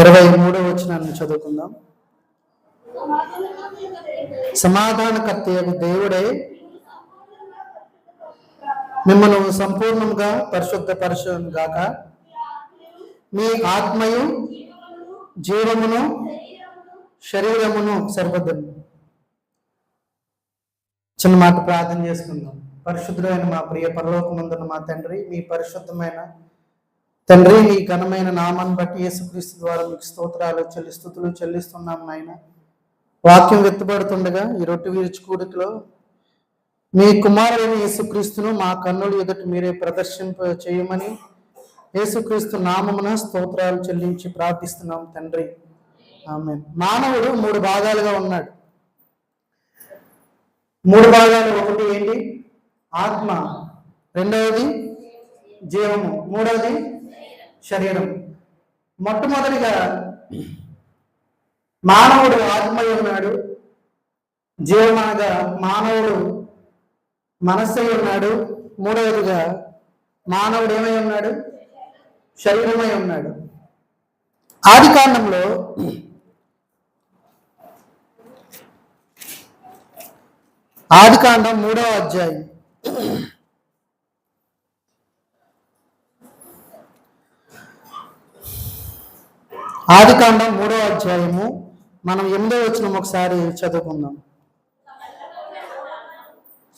ఇరవై మూడో వచనాన్ని చదువుకుందాం. సమాధాన కర్తయ్యకు దేవుడే మిమ్మల్ని సంపూర్ణంగా పరిశుద్ధ పరిశుద్ధం గాక. మీ ఆత్మయు జీవమును శరీరమును సరిపోద్దండి చిన్న మాట ప్రార్థన చేసుకుందాం. పరిశుద్ధమైన మా ప్రియ పరలోకముందున్న మా తండ్రి మీ పరిశుద్ధమైన తండ్రి మీ ఘనమైన నామాన్ని బట్టి యేసుక్రీస్తు ద్వారా మీకు స్తోత్రాలు చెల్లిస్తుతులు చెల్లిస్తున్నాం నాయన. వాక్యం వెత్తుబడుతుండగా ఈ రొట్టె విరుచు కూడికలో మీ కుమారుడైన యేసుక్రీస్తును మా కన్నుల ఎదుట మీరే ప్రదర్శింప చేయమని యేసుక్రీస్తు నామమున స్తోత్రాలు చెల్లించి ప్రార్థిస్తున్నాం తండ్రి. ఆమె మానవుడు మూడు భాగాలుగా ఉన్నాడు. మూడు భాగాలు ఒకటి ఏంటి? ఆత్మ. రెండవది జీవము. మూడవది శరీరం. మొట్టమొదటిగా మానవుడు ఆత్మై ఉన్నాడు. జీవమనగా మానవుడు మనస్సై ఉన్నాడు. మూడవదిగా మానవుడు ఏమై ఉన్నాడు? శరీరమై ఉన్నాడు. ఆది కాండంలో ఆది కాండం మూడవ అధ్యాయం. ఆది కాండం అధ్యాయము. మనం ఎనిమిదో వచ్చిన ఒకసారి చదువుకుందాం.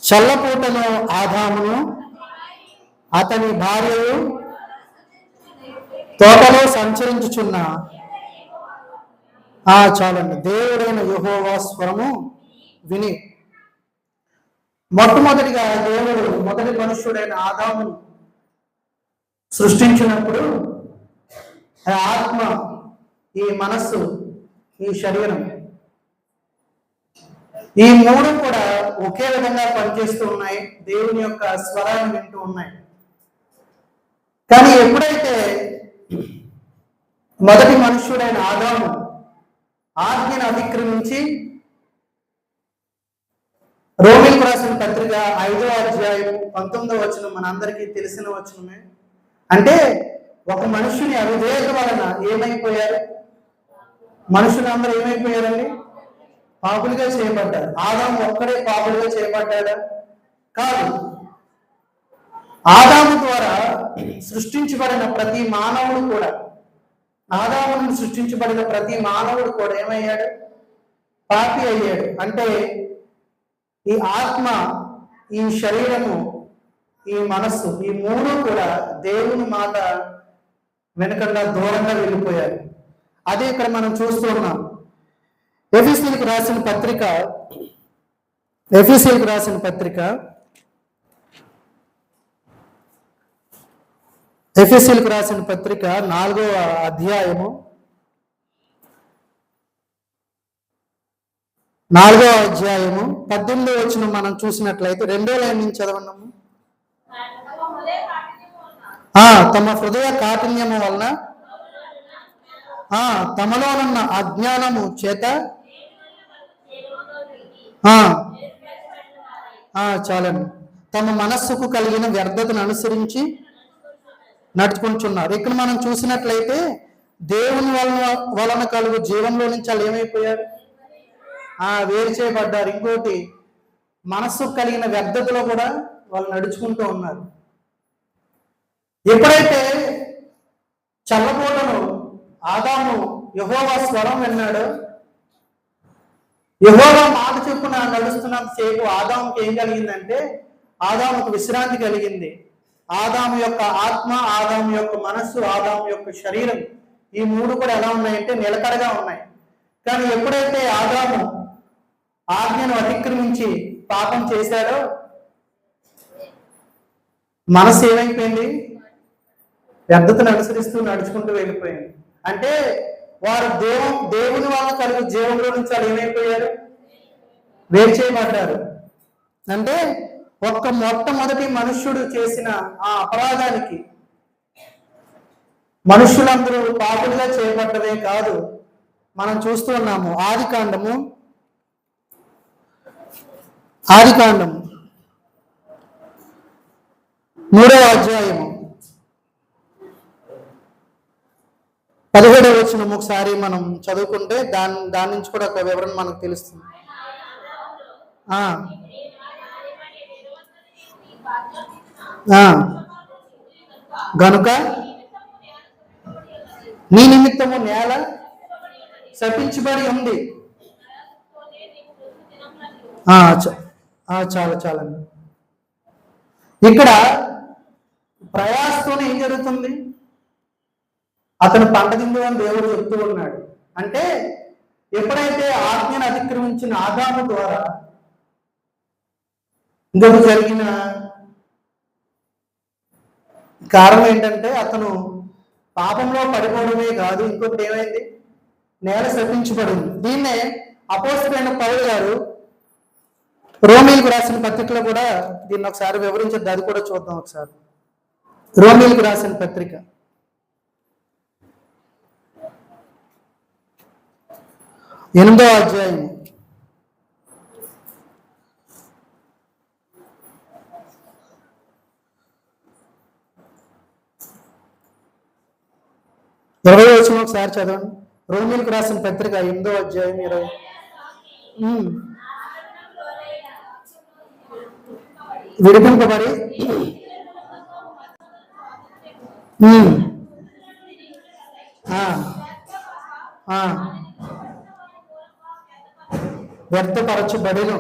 చల్లపూటలో ఆదామును అతని భార్యలు తోటలో సంచరించుచున్న. ఆ చాలండి. దేవుడైన యహోవా స్వరము విని. మొట్టమొదటిగా దేవుడు మొదటి మనుష్యుడైన ఆదామును సృష్టించినప్పుడు ఆ ఆత్మ ఈ మనస్సు ఈ శరీరం. ఈ మూడు కూడా ఒకే విధంగా పనిచేస్తూ ఉన్నాయి. దేవుని యొక్క స్వరాన్ని వింటూ ఉన్నాయి. కానీ ఎప్పుడైతే మొదటి మనుష్యుడైన ఆదాము ఆజ్ఞను అతిక్రమించి రోమిల్ రాసిన పత్రిక ఐదో అధ్యాయం పంతొమ్మిదో వచనం మనందరికీ తెలిసిన వచనమే. అంటే ఒక మనుషుని అవిధేయత వలన ఏమైపోయారు? మనుషులు అందరూ ఏమైపోయారండి? పాపులుగా చేయబడ్డారు. ఆదాము ఒక్కడే పాపులుగా చేయబడ్డాడా? కాదు. ఆదాము ద్వారా సృష్టించబడిన ప్రతి మానవుడు కూడా ఆదాము సృష్టించబడిన ప్రతి మానవుడు కూడా ఏమయ్యాడు? పాపి అయ్యాడు. అంటే ఈ ఆత్మ ఈ శరీరము ఈ మనస్సు ఈ మూడు కూడా దేవుని మాట వెనకకుండా దూరంగా వెళ్ళిపోయారు అదే ఇక్కడ మనం చూస్తూ ఉన్నాం. ఎఫీసీలకు రాసిన పత్రిక ఎఫీసీలకు రాసిన పత్రిక ఎఫీసీలకు రాసిన పత్రిక నాలుగో అధ్యాయము నాలుగో అధ్యాయము పద్దెనిమిదో వచ్చిన మనం చూసినట్లయితే రెండో లైన్ నుంచి చదవన్నాము ఆ తమ హృదయ కాఠిన్యము వలన ఆ తమలోనున్న అజ్ఞానము చేత? చాలండి. తమ మనస్సుకు కలిగిన వ్యర్థతను అనుసరించి నడుచుకుంటున్నారు. ఇక్కడ మనం చూసినట్లయితే దేవుని వలన వలన కలుగు జీవంలో నుంచి వాళ్ళు ఏమైపోయారు? ఆ వేరు చేయబడ్డారు. ఇంకోటి మనస్సుకు కలిగిన వ్యర్థతలో కూడా వాళ్ళు నడుచుకుంటూ ఉన్నారు. ఎప్పుడైతే చల్లబోటను ఆదాము యహోవా స్వరం విన్నాడు. యహోవా మాట చెప్పున నడుస్తున్నంత సేపు ఆదాముకి ఏం కలిగిందంటే ఆదాముకు విశ్రాంతి కలిగింది. ఆదాము యొక్క ఆత్మ ఆదాము యొక్క మనస్సు ఆదాము యొక్క శరీరం ఈ మూడు కూడా ఎలా ఉన్నాయంటే నిలకడగా ఉన్నాయి. కానీ ఎప్పుడైతే ఆదాము ఆజ్ఞను అతిక్రమించి పాపం చేశాడో మనసు ఏమైపోయింది? వ్యర్థతను అనుసరిస్తూ నడుచుకుంటూ వెళ్ళిపోయింది. అంటే వారు దేవు దేవుని వల్ల కలిగి జీవంలో నుంచి వాళ్ళు ఏమైపోయారు? వేరు చేయబడ్డారు. అంటే ఒక్క మొట్టమొదటి మనుష్యుడు చేసిన ఆ అపరాధానికి మనుషులందరూ పాపులుగా చేయబడ్డదే కాదు. మనం చూస్తూ ఉన్నాము ఆది కాండము ఆది కాండము మూడవ అధ్యాయము. పదిహేడవ వచ్చిన ఒకసారి మనం చదువుకుంటే దాని దాని నుంచి కూడా ఒక వివరణ మనకు తెలుస్తుంది. గనుక నీ నిమిత్తము నేల శపించబడి ఉంది. చాలా చాలా చాలండి. ఇక్కడ ప్రయాసంతో ఏం జరుగుతుంది? అతను పంట తిందు అని దేవుడు చెప్తూ ఉన్నాడు. అంటే ఎప్పుడైతే ఆజ్ఞను అతిక్రమించిన ఆదాము ద్వారా ఇంకొక జరిగిన కారణం ఏంటంటే అతను పాపంలో పడిపోవడమే కాదు ఇంకొకటి ఏమైంది? నేల శపించబడింది. దీన్నే అపోస్తుడైన పౌరు గారు రోమిల్కు రాసిన పత్రికలో కూడా దీన్ని ఒకసారి వివరించద్దు అది కూడా చూద్దాం ఒకసారి. రోమిల్కు రాసిన పత్రిక. ఎనిమిదో అధ్యాయం. ఇరవై వచ్చిన ఒకసారి చదవండి. రోమిల్కు రాసిన పత్రిక ఎనిమిదో అధ్యాయం ఇరవై. విడిపింపబడి. వ్యర్థపరచబడిను.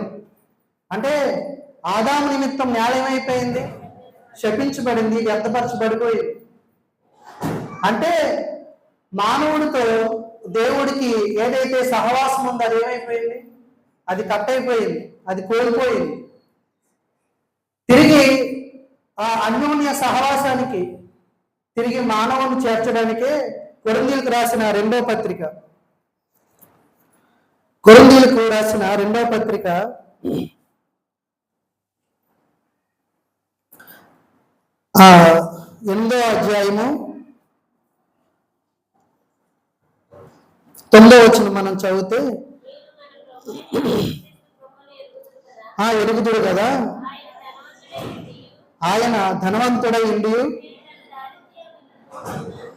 అంటే ఆదాము నిమిత్తం న్యాయమైపోయింది శపించబడింది వ్యర్థపరచబడిపోయింది. అంటే మానవుడితో దేవుడికి ఏదైతే సహవాసం ఉందో అది ఏమైపోయింది? అది కట్ అయిపోయింది అది కోల్పోయింది. తిరిగి ఆ అన్యోన్య సహవాసానికి తిరిగి మానవుని చేర్చడానికే కొరందీలకు రాసిన రెండో పత్రిక. కొరందీలకు రాసిన రెండవ పత్రిక ఆ ఎనిమిదో అధ్యాయము తొమ్మిదో వచ్చిన మనం చదివితే ఆ ఎరుగుదుడు కదా? ఆయన ధనవంతుడై ఉండి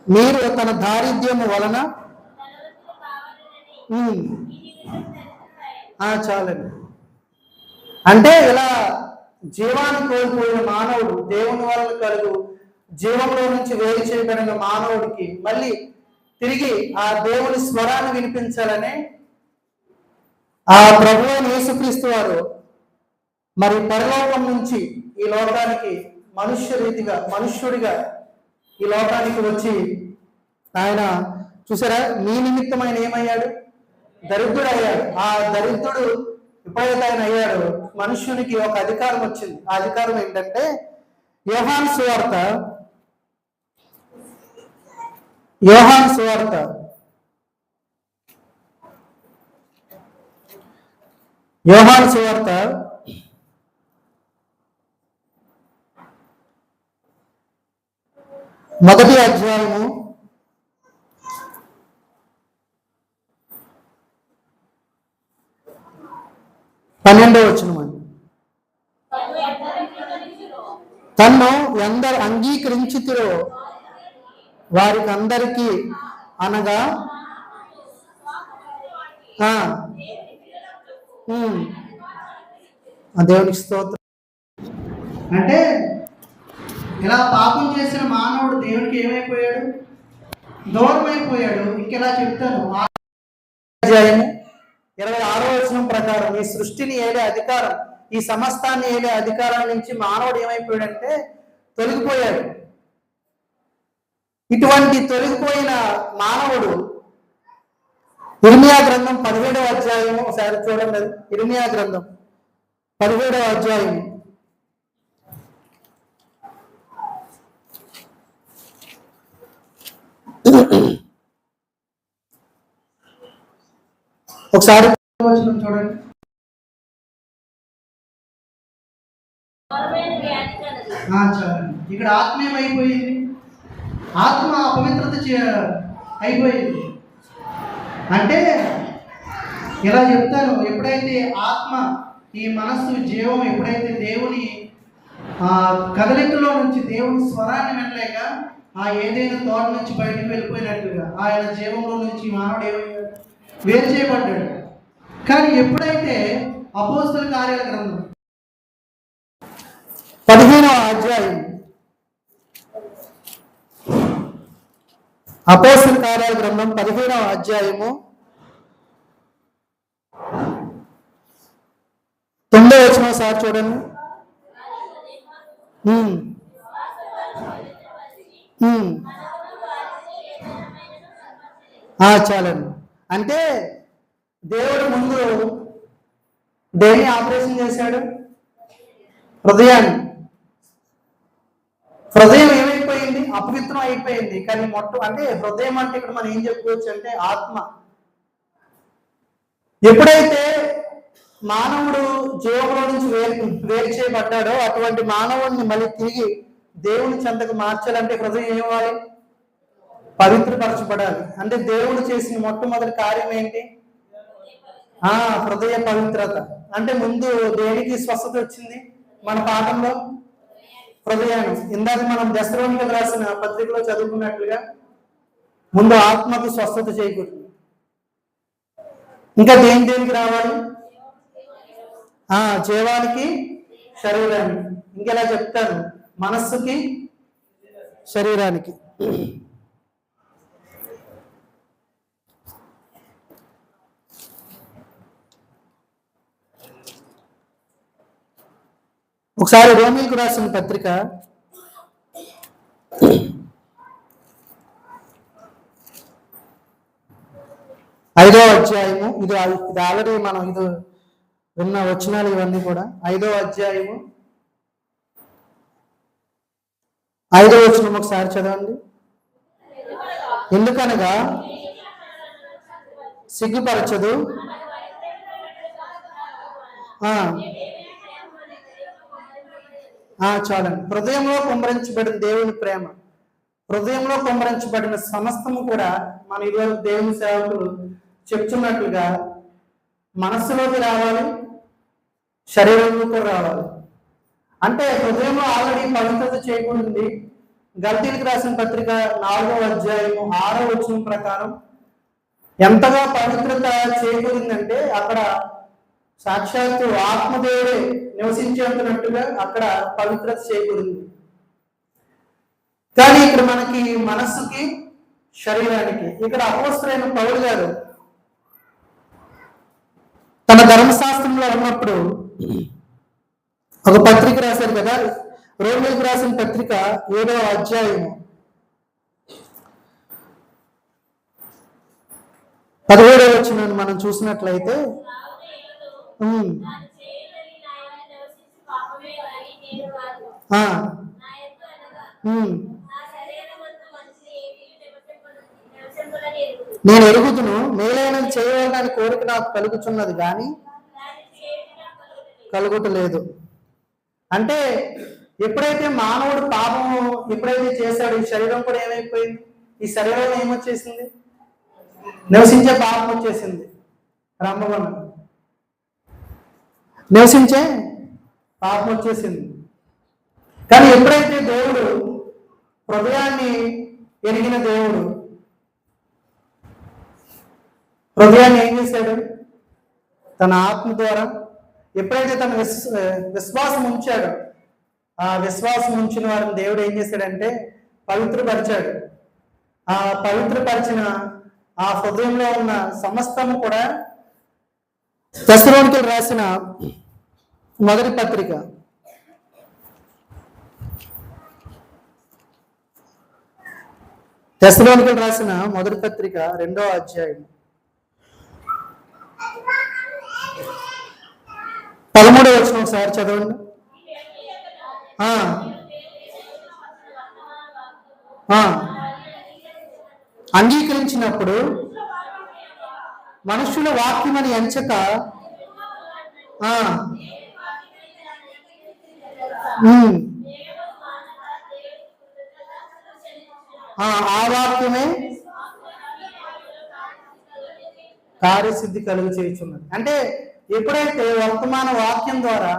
మీరు తన దారిద్ర్యము వలన ఉమ్, చాలండి. అంటే ఇలా జీవాన్ని కోల్పోయిన మానవుడు దేవుని వలన కలుగు జీవంలో నుంచి వేరు చేయబడిన మానవుడికి మళ్ళీ తిరిగి ఆ దేవుని స్వరాన్ని వినిపించాలని ఆ ప్రభు యేసుక్రీస్తు వారు మరి పరలోకం నుంచి ఈ లోకానికి మనుష్య రీతిగా మనుష్యుడిగా ఈ లోకానికి వచ్చి ఆయన చూసారా? మీ నిమిత్తం ఆయన ఏమయ్యాడు? దరిద్రుడు అయ్యాడు ఆ దరిద్రుడు ఎప్పుడైతే ఆయన అయ్యాడు. మనుష్యునికి ఒక అధికారం వచ్చింది. ఆ అధికారం ఏంటంటే యోహాన్ సువార్త. యోహాన్ సువార్త. యోహాన్ సువార్త. మొదటి అధ్యాయము పన్నెండో వచ్చిన తన్ను ఎందరు అంగీకరించితిరో వారికి అందరికీ అనగా దేవునికి స్తోత్రం. అంటే ఇలా పాపం చేసిన మానవుడు దేవునికి ఏమైపోయాడు? దూరం అయిపోయాడు ఇంకెలా చెప్తాను అధ్యాయము ఇరవై ఆరో వచనం ప్రకారం ఈ సృష్టిని ఏలే అధికారం ఈ సమస్తాన్ని ఏలే అధికారం నుంచి మానవుడు ఏమైపోయాడంటే తొలగిపోయాడు. ఇటువంటి తొలగిపోయిన మానవుడు ఇర్మియా గ్రంథం పదిహేడవ అధ్యాయము ఒకసారి చూడండి. ఇర్మియా గ్రంథం పదిహేడవ అధ్యాయం ఒకసారి చూడండి ఇక్కడ ఆత్మ ఏమైపోయింది? ఆత్మ అపవిత్రత అయిపోయింది. అంటే ఇలా చెప్తాను ఎప్పుడైతే ఆత్మ ఈ మనస్సు జీవం ఎప్పుడైతే దేవుని ఆ కదలికలో నుంచి దేవుని స్వరాన్ని వినలేక ఆ ఏదైనా తోట నుంచి బయటకు వెళ్ళిపోయినట్లుగా ఆయన జీవంలో నుంచి మానవుడు ఏమయ్యాడు? వేరు చేయబడ్డాడు. కానీ ఎప్పుడైతే అపోస్తుల కార్యాల గ్రంథం పదిహేనవ అధ్యాయం అపోస్తుల కార్యాల గ్రంథం పదిహేనవ అధ్యాయము తొమ్మిదో వచ్చిన సార్ చూడండి. ఆ, చాలండి. అంటే దేవుడు ముందు దేన్ని ఆపరేషన్ చేశాడు? హృదయాన్ని. హృదయం ఏమైపోయింది? అపవిత్రం అయిపోయింది. కానీ మొట్ట అంటే హృదయం అంటే ఇక్కడ మనం ఏం చెప్పుకోవచ్చు అంటే ఆత్మ. ఎప్పుడైతే మానవుడు జీవంలో నుంచి వేరు వేరు చేయబడ్డాడో అటువంటి మానవుడిని మళ్ళీ తిరిగి దేవుని చెంతకు మార్చాలంటే హృదయం ఏమవ్వాలి పవిత్రపరచబడాలి. అంటే దేవుడు చేసిన మొట్టమొదటి కార్యం ఏంటి? ఆ హృదయ పవిత్రత. అంటే ముందు దేనికి స్వస్థత వచ్చింది? మన పాఠంలో? హృదయాన్ని. ఇందాక మనం దశలోనికి రాసిన పత్రికలో చదువుకున్నట్లుగా ముందు ఆత్మకు స్వస్థత చేయకూడదు. ఇంకా దేని దేనికి రావాలి? ఆ జీవానికి శరీరానికి. ఇంకెలా చెప్తాను? మనస్సుకి శరీరానికి. ఒకసారి రోమిల్కు రాసిన పత్రిక. ఐదో అధ్యాయము. ఇది ఇది ఆల్రెడీ మనం ఇది విన్న వచనాలు ఇవన్నీ కూడా. ఐదో అధ్యాయము. ఐదో వచనం ఒకసారి చదవండి. ఎందుకనగా సిగ్గుపరచదు. చాలండి. హృదయంలో కుమరించబడిన దేవుని ప్రేమ హృదయంలో కుమరించబడిన సమస్తము కూడా మన ఇదివరకు దేవుని సేవకులు చెప్తున్నట్లుగా మనస్సులోకి రావాలి శరీరంలో కూడా రావాలి. అంటే హృదయంలో ఆల్రెడీ పవిత్రత చేయకూడింది గల్తీలకు రాసిన పత్రిక నాలుగో అధ్యాయము ఆరో వచ్చిన ప్రకారం ఎంతగా పవిత్రత చేకూరిందంటే అక్కడ సాక్షాత్తు ఆత్మదేవుడే నివసించేందునట్టుగా అక్కడ పవిత్రత చేకూరింది. కానీ ఇక్కడ మనకి మనస్సుకి శరీరానికి ఇక్కడ అపోస్తులైన పౌరు గారు తన ధర్మశాస్త్రంలో ఉన్నప్పుడు ఒక పత్రిక రాశారు కదా రోమిలకు రాసిన పత్రిక ఏడవ అధ్యాయము. పదిహేడవ వచ్చిన మనం చూసినట్లయితే నేను ఎరుగుతును. మేలైన చేయవాలని కోరిక నాకు కలుగుతున్నది కానీ కలుగుటలేదు. అంటే ఎప్పుడైతే మానవుడు పాపం ఎప్పుడైతే చేశాడు ఈ శరీరం కూడా ఏమైపోయింది? ఈ శరీరంలో ఏమొచ్చేసింది? నివసించే పాపం వచ్చేసింది. రంభవనం నివసించే పాపం వచ్చేసింది. కానీ ఎప్పుడైతే దేవుడు హృదయాన్ని ఎరిగిన దేవుడు హృదయాన్ని ఏం చేశాడు? తన ఆత్మ ద్వారా ఎప్పుడైతే తన విశ్ విశ్వాసం ఉంచాడో ఆ విశ్వాసం ఉంచిన వారిని దేవుడు ఏం చేశాడంటే పవిత్రపరిచాడు. ఆ పవిత్రపరిచిన ఆ హృదయంలో ఉన్న సమస్తము కూడా దశలోనికలు రాసిన మొదటి పత్రిక. దశలోనికలు రాసిన మొదటి పత్రిక రెండో అధ్యాయం. పదమూడు వచ్చిన ఒకసారి చదవండి. ఆ. అంగీకరించినప్పుడు మనుషుల వాక్యమని ఎంచక ఆ. ఆ వాక్యమే కార్యసిద్ధి కలుగు చేయుచున్నది అంటే ఎప్పుడైతే వర్తమాన వాక్యం ద్వారా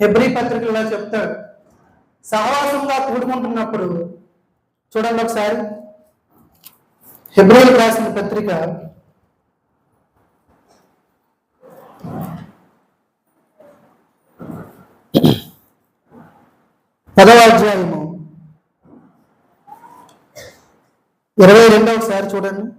హెబ్రి పత్రికలో చెప్తాడు సహవాసంగా కూడుకుంటున్నప్పుడు చూడండి ఒకసారి. హెబ్రిల్ రాసిన పత్రిక పదవ అధ్యాయము. ఇరవై రెండవసారి చూడండి.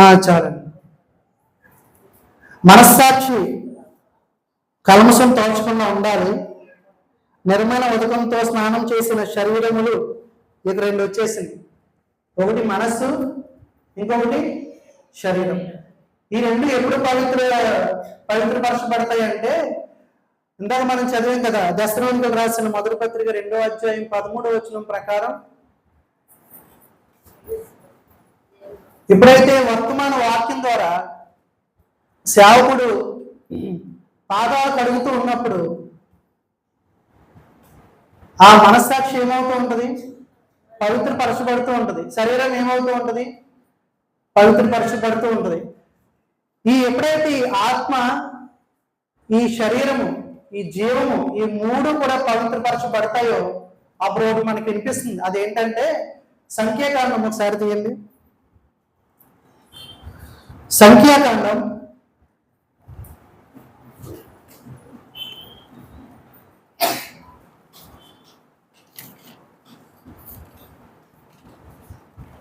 ఆ, చాలండి. మనస్సాక్షి కల్మషం తోచకుండా ఉండాలి. నిర్మల ఉదకంతో స్నానం చేసిన శరీరములు ఇక రెండు వచ్చేసింది ఒకటి మనస్సు ఇంకొకటి శరీరం. ఈ రెండు ఎప్పుడు పవిత్ర పవిత్రపరచబడతాయి అంటే ఇందాక మనం చదివాం కదా దశరథులకు రాసిన మొదటి పత్రిక రెండో అధ్యాయం పదమూడవ వచనం ప్రకారం ఎప్పుడైతే వర్తమాన వాక్యం ద్వారా సేవకుడు పాదాలు కడుగుతూ ఉన్నప్పుడు ఆ మనస్సాక్షి ఏమవుతూ ఉంటది? పవిత్రపరచబడుతూ ఉంటుంది. శరీరం ఏమవుతూ ఉంటది? పవిత్రపరచబడుతూ ఉంటుంది. ఈ ఎప్పుడైతే ఈ ఆత్మ ఈ శరీరము ఈ జీవము ఈ మూడు కూడా పవిత్రపరచబడతాయో అప్పుడు ఒకటి మనకి వినిపిస్తుంది. అదేంటంటే సంఖ్యాకాండం ఒకసారి తీయండి. సంఖ్యాకాండం ఏడవ అధ్యాయము తొంభై వచనం మోషే యెహోవాతో మాట్లాడటం ప్రత్యక్ష పురాణానికి వెళ్ళినప్పుడు ఉమ్, సాక్షాత్తు మందసము మీద ఉన్న కరుణాపీఠం మీద నుండి ఆ, అనగా రెండు కేరుబుల నడుమ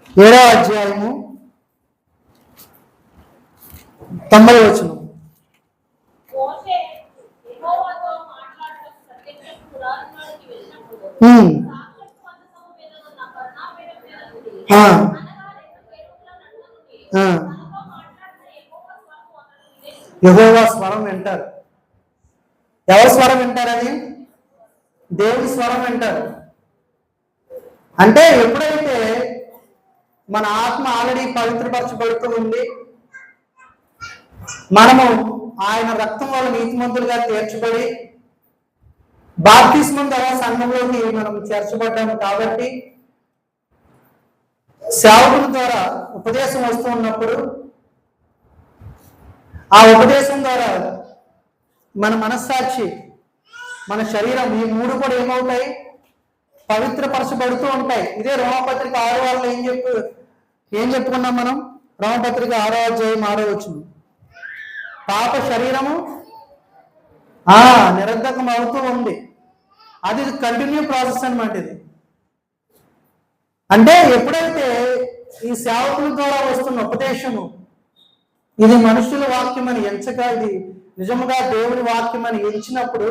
నుండి ఆ. తనతో మాట్లాడిన యెహోవా స్వరం వింటారు ఎవరి స్వరం వింటారు అది? దేవుని స్వరం వింటారు. అంటే ఎప్పుడైతే మన ఆత్మ ఆల్రెడీ పవిత్రపరచబడుతూ ఉంది మనము ఆయన రక్తం వల్ల నీతిమంతులుగా తీర్చబడి బాప్తిస్మం ద్వారా సంఘంలోకి మనం చేర్చబడ్డాము కాబట్టి సేవకుల ద్వారా ఉపదేశం వస్తూ ఉన్నప్పుడు ఆ ఉపదేశం ద్వారా మన మనస్సాక్షి మన శరీరం ఈ మూడు కూడా ఏమవుతాయి? పవిత్రపరచబడుతూ ఉంటాయి. ఇదే రోమపత్రిక ఆరు వాళ్ళు ఏం చెప్పు ఏం చెప్పుకున్నాం మనం? రామపత్రిక ఆరో అధ్యాయం ఆరో వచ్చింది పాప శరీరము ఆ నిరర్ధకం అవుతూ ఉంది. అది కంటిన్యూ ప్రాసెస్ అనమాట ఇది. అంటే ఎప్పుడైతే ఈ సేవకుల ద్వారా వస్తున్న ఉపదేశము ఇది మనుషుల వాక్యం అని ఎంచక ఇది నిజముగా దేవుడి వాక్యం అని ఎంచినప్పుడు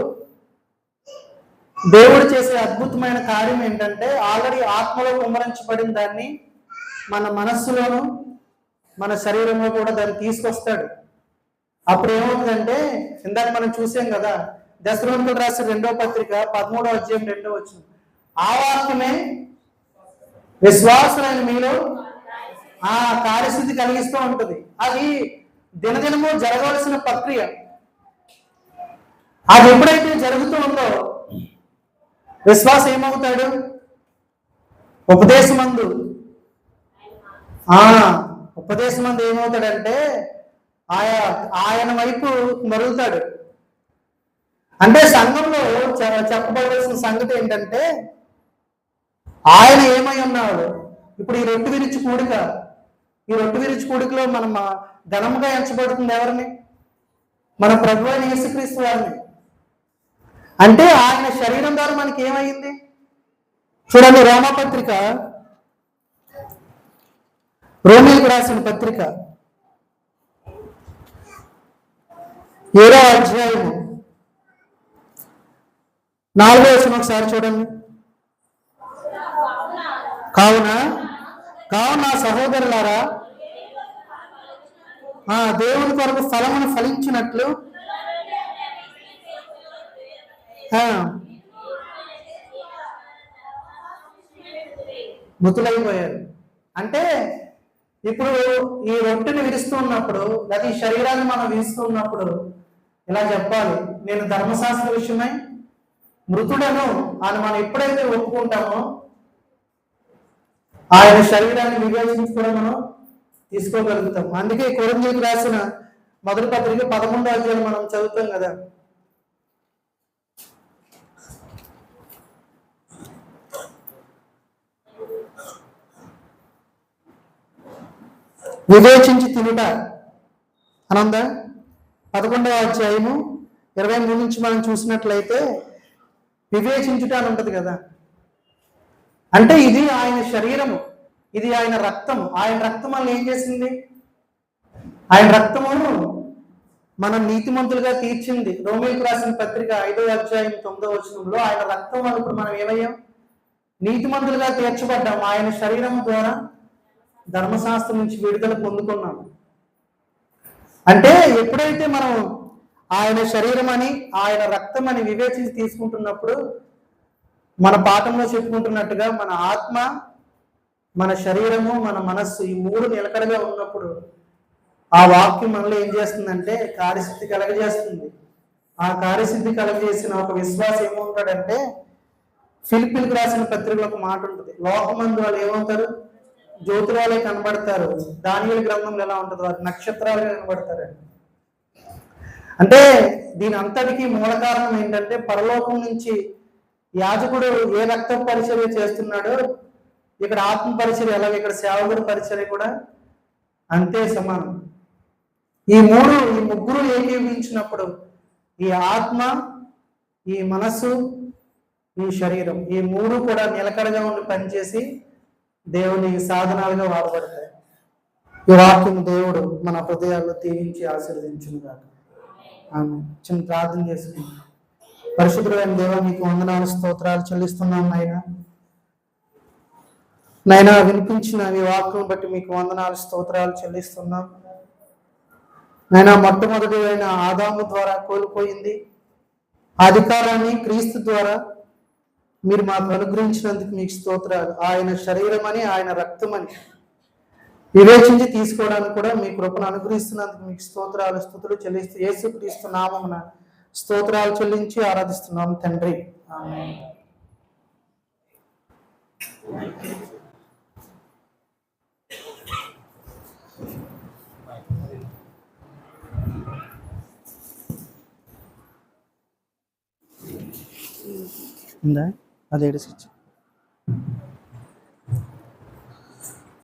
దేవుడు చేసే అద్భుతమైన కార్యం ఏంటంటే ఆల్రెడీ ఆత్మలో కుమరించబడిన దాన్ని మన మనస్సులోను మన శరీరంలో కూడా దాన్ని తీసుకొస్తాడు. అప్పుడు ఏమవుతుందంటే ఇందాక మనం చూసాం కదా దశరోన్కుడు రాసిన రెండో పత్రిక పదమూడో అధ్యాయం రెండో వచ్చిన ఆ వాక్యమే విశ్వాసులైన మీలో ఆ కార్యశుద్ధి కలిగిస్తూ ఉంటుంది. అది దినదినము జరగవలసిన ప్రక్రియ. అది ఎప్పుడైతే జరుగుతూ ఉందో విశ్వాసం ఏమవుతాడు? ఉపదేశమందు ఆ. అంది ఏమవుతాడంటే ఆయా ఆయన వైపు మరుగుతాడు. అంటే సంఘంలో చెప్పబడవలసిన సంగతి ఏంటంటే ఆయన ఏమై ఉన్నాడు? ఇప్పుడు ఈ రొట్టు విరిచి కూడిక ఈ రొట్టు విరిచి కూడికలో మనం ఘనముగా ఎంచబడుతుంది ఎవరిని? మన ప్రభు అయిన యేసుక్రీస్తు వారిని. అంటే ఆయన శరీరం ద్వారా మనకి ఏమైంది చూడండి రోమపత్రిక రోమిలకు రాసిన పత్రిక. ఏడో అధ్యాయము. నాలుగో వచ్చిన ఒకసారి చూడండి. కావున కావున సహోదరులారా ఆ దేవుని కొరకు ఫలమును ఫలించినట్లు మృతులైపోయారు. అంటే ఇప్పుడు ఈ రొట్టెని విరుస్తున్నప్పుడు లేదా ఈ శరీరాన్ని మనం విరుస్తున్నప్పుడు ఇలా చెప్పాలి. నేను ధర్మశాస్త్ర విషయమై మృతుడను అని మనం ఎప్పుడైతే ఒప్పుకుంటామో ఆయన శరీరాన్ని వివేచించి కూడా మనం తీసుకోగలుగుతాం. అందుకే కొరంజీకి రాసిన మొదటి పత్రిక పదకొండో అధ్యాయం మనం చదువుతాం కదా. వివేచించి తినుట అనందా పదకొండవ అధ్యాయము ఇరవై మూడు నుంచి మనం చూసినట్లయితే వివేచించుట అని ఉంటుంది కదా. అంటే ఇది ఆయన శరీరము ఇది ఆయన రక్తము. ఆయన రక్తం వల్ల ఏం చేసింది? ఆయన రక్తమును మనం నీతిమంతులుగా తీర్చింది. రోమిలకు రాసిన పత్రిక ఐదో అధ్యాయం తొమ్మిదో వచనంలో ఆయన రక్తం వల్ల ఇప్పుడు మనం ఏమయ్యాం? నీతిమంతులుగా తీర్చబడ్డాం. ఆయన శరీరం ద్వారా ధర్మశాస్త్రం నుంచి విడుదల పొందుకున్నాం. అంటే ఎప్పుడైతే మనం ఆయన శరీరం అని ఆయన రక్తం అని వివేచించి తీసుకుంటున్నప్పుడు మన పాఠంలో చెప్పుకుంటున్నట్టుగా మన ఆత్మ మన శరీరము మన మనస్సు ఈ మూడు నిలకడగా ఉన్నప్పుడు ఆ వాక్యం మనలో ఏం చేస్తుందంటే కార్యసిద్ధి కలగజేస్తుంది. ఆ కార్యసిద్ధి కలగజేసిన ఒక విశ్వాసం ఏముంటాడంటే ఫిలిపిన్కి రాసిన పత్రికలో ఒక మాట ఉంటుంది. లోకమందు వాళ్ళు ఏమవుతారు జ్యోతిరాలే కనబడతారు. దానియుల గ్రంథంలో ఎలా ఉంటుంది వారు నక్షత్రాలుగా కనబడతారండి అంటే దీని అంతటికి మూల కారణం ఏంటంటే పరలోకం నుంచి యాజకుడు ఏ రక్త పరిచర్య చేస్తున్నాడో ఇక్కడ ఆత్మ పరిచర్య అలాగే ఇక్కడ సేవకుడి పరిచర్య కూడా అంతే సమానం. ఈ మూడు ఈ ముగ్గురు ఏకీభవించినప్పుడు ఈ ఆత్మ ఈ మనస్సు ఈ శరీరం ఈ మూడు కూడా నిలకడగా ఉండి పనిచేసి దేవుని సాధనాలుగా వాడబడతాయి. ఈ వాక్యం దేవుడు మన హృదయాల్లో దీవించి ఆశీర్వదించును కాక ఆమె చిన్న ప్రార్థన చేసుకుంటాం పరిశుద్ధుడైన దేవ మీకు వందనాలు స్తోత్రాలు చెల్లిస్తున్నాం నాయన. నైనా వినిపించిన మీ వాక్యం బట్టి మీకు వందనాలు స్తోత్రాలు చెల్లిస్తున్నాం. నైనా మొట్టమొదటి అయిన ఆదాము ద్వారా కోల్పోయింది. అధికారాన్ని క్రీస్తు ద్వారా మీరు మాకు అనుగ్రహించినందుకు మీకు స్తోత్రాలు. ఆయన శరీరం అని ఆయన రక్తం అని. వివేచించి తీసుకోవడానికి కూడా మీ కృపను అనుగ్రహిస్తున్నందుకు మీకు స్తోత్రాలు స్థుతులు చెల్లిస్తూ యేసుక్రీస్తు నామమున స్తోత్రాలు చెల్లించి ఆరాధిస్తున్నాం తండ్రి. ఉందా? అది ఏడు